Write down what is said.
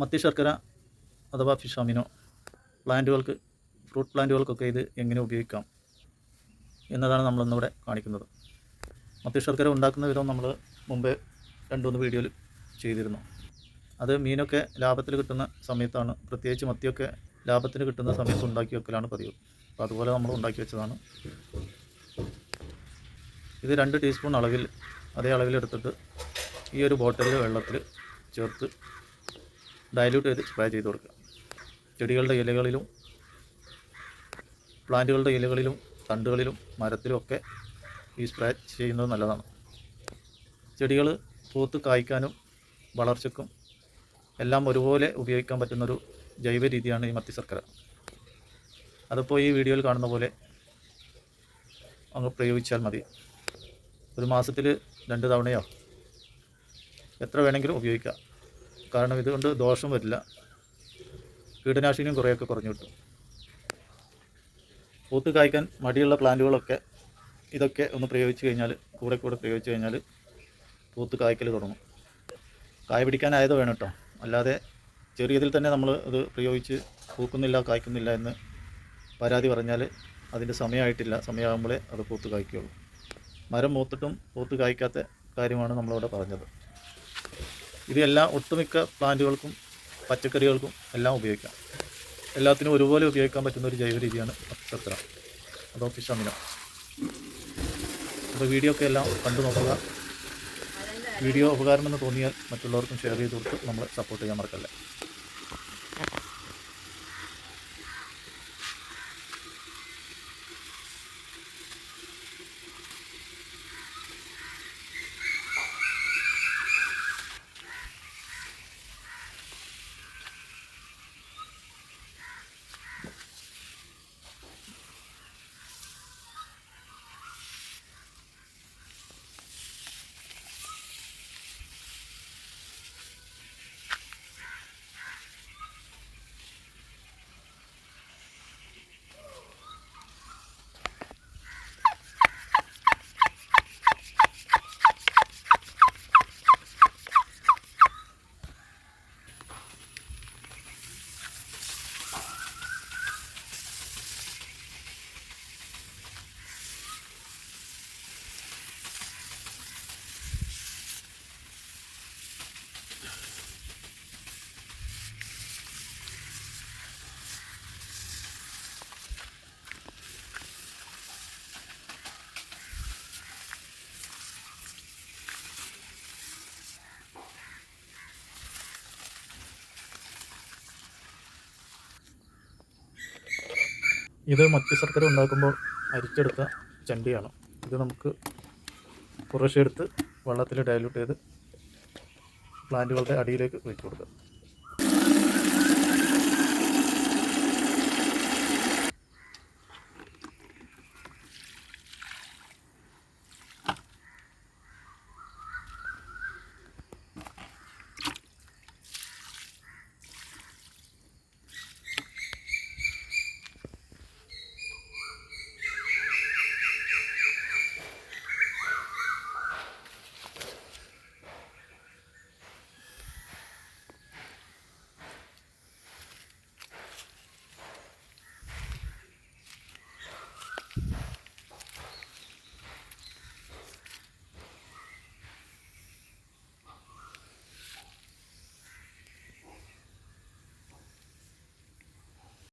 മത്തി ശർക്കര അഥവാ ഫിഷ് അമിനോ പ്ലാന്റുകൾക്ക് ഫ്രൂട്ട് പ്ലാന്റുകൾക്കൊക്കെ ഇത് എങ്ങനെ ഉപയോഗിക്കാം എന്നതാണ് നമ്മളിന്നിവിടെ കാണിക്കുന്നത്. മത്തി ശർക്കര ഉണ്ടാക്കുന്ന വിധം നമ്മൾ മുമ്പേ രണ്ട് മൂന്ന് വീഡിയോയിൽ ചെയ്തിരുന്നു. അത് മീനൊക്കെ ലാഭത്തിൽ കിട്ടുന്ന സമയത്താണ്. പ്രത്യേകിച്ച് മത്തിയൊക്കെ ലാഭത്തിന് കിട്ടുന്ന സമയത്ത് ഉണ്ടാക്കി വെക്കലാണ് പതിവ്. അപ്പോൾ അതുപോലെ നമ്മൾ ഉണ്ടാക്കി വെച്ചതാണ്. ഇത് രണ്ട് ടീസ്പൂൺ അളവിൽ അതേ അളവിലെടുത്തിട്ട് ഈ ഒരു ബോട്ടിൽ വെള്ളത്തിൽ ചേർത്ത് ഡയല്യൂട്ട് ചെയ്ത് സ്പ്രേ ചെയ്ത് കൊടുക്കുക. ചെടികളുടെ ഇലകളിലും പ്ലാന്റുകളുടെ ഇലകളിലും തണ്ടുകളിലും മരത്തിലും ഒക്കെ ഈ സ്പ്രേ ചെയ്യുന്നത് നല്ലതാണ്. ചെടികൾ പൂത്ത് കായ്ക്കാനും വളർച്ചയ്ക്കും എല്ലാം ഒരുപോലെ ഉപയോഗിക്കാൻ പറ്റുന്നൊരു ജൈവ രീതിയാണ് ഈ മത്തി ശർക്കര അതിപ്പോൾ ഈ വീഡിയോയിൽ കാണുന്ന പോലെ അങ്ങ് പ്രയോഗിച്ചാൽ മതി. ഒരു മാസത്തിൽ രണ്ട് തവണയോ എത്ര വേണമെങ്കിലും ഉപയോഗിക്കാം. കാരണം ഇതുകൊണ്ട് ദോഷം വരില്ല. കീടനാശിനിയും കുറേയൊക്കെ കുറഞ്ഞു കിട്ടും. പൂത്ത് കായ്ക്കാൻ മടിയുള്ള പ്ലാന്റുകളൊക്കെ ഇതൊക്കെ ഒന്ന് പ്രയോഗിച്ച് കഴിഞ്ഞാൽ കൂടെ കൂടെ പ്രയോഗിച്ച് കഴിഞ്ഞാൽ പൂത്ത് കായ്ക്കൽ തുടങ്ങും. കായ പിടിക്കാനായത് വേണം കേട്ടോ. അല്ലാതെ ചെറിയതിൽ തന്നെ നമ്മൾ അത് പ്രയോഗിച്ച് പൂക്കുന്നില്ല കായ്ക്കുന്നില്ല എന്ന് പരാതി പറഞ്ഞാൽ അതിന്റെ സമയമായിട്ടില്ല സമയമാകുമ്പോഴേ അത് പൂത്ത് കായ്ക്കുകയുള്ളൂ. മരം മൂത്തിട്ടും പൂത്ത് കായ്ക്കാത്ത കാര്യമാണ് നമ്മളിവിടെ പറഞ്ഞത്. ഇത് എല്ലാ ഒട്ടുമിക്ക പ്ലാന്റുകൾക്കും പച്ചക്കറികൾക്കും എല്ലാം ഉപയോഗിക്കാം. എല്ലാത്തിനും ഒരുപോലെ ഉപയോഗിക്കാൻ പറ്റുന്ന ഒരു ജൈവ രീതിയാണ് പച്ചക്കറ അതോ ഫിഷമിന അപ്പോൾ വീഡിയോ ഒക്കെ എല്ലാം കണ്ടു നോക്കുക. വീഡിയോ ഉപകാരമെന്ന് തോന്നിയാൽ മറ്റുള്ളവർക്കും ഷെയർ ചെയ്ത് കൊടുത്ത് നമ്മളെ സപ്പോർട്ട് ചെയ്യാൻ മറക്കല്ലേ. ഇത് മത്തി ശർക്കര ഉണ്ടാക്കുമ്പോൾ അരിച്ചെടുത്ത ചണ്ടിയാണ്. ഇത് നമുക്ക് കുറേശ്ശെ എടുത്ത് വെള്ളത്തിൽ ഡയലൂട്ട് ചെയ്ത് പ്ലാന്റുകളുടെ അടിയിലേക്ക് വെച്ച് കൊടുക്കുക